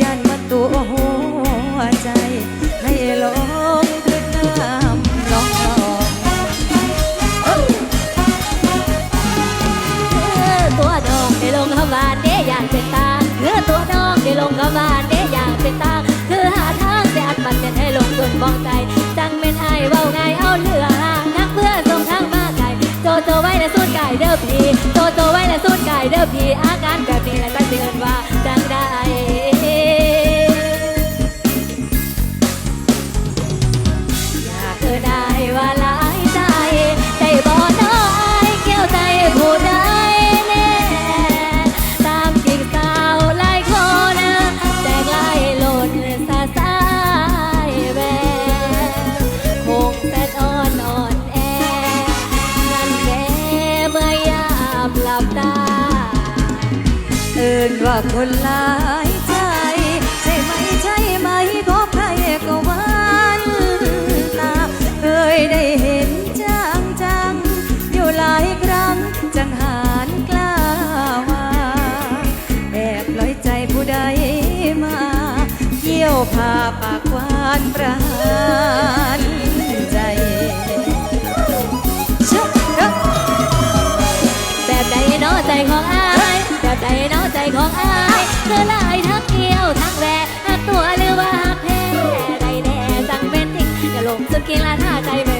ยันมาตัวหัวใจ ให้ลงถึงน้ำลองลองคือตัวน้องได้ลงคำว่าเด้อย่างเป็นตาคือตัวน้องได้ลงคำว่าเด้อย่างเป็นตาคือหาทางแต่อัดมันเป็นให้ลงทุนมองใจ จังเป็นไอ้เว้าไงเอาเหลือนักเพื่อส่งทางมาไกลโจโจไว้และสุดกายเด้อพี่โจโจไว้และสุดกายเด้อพี่อาก อินว่าคนหลายใจ ใช่ไหมใช่ไหมพบใครก็วันตาเคยได้เห็นจางจังอยู่หลายครั้งจังหารกล้ามาแอบลอยใจผู้ใดมาเกี่ยวพาปากหวานประหารใจชุบเด้อแบบใดเนาะใจของอา aquela nada e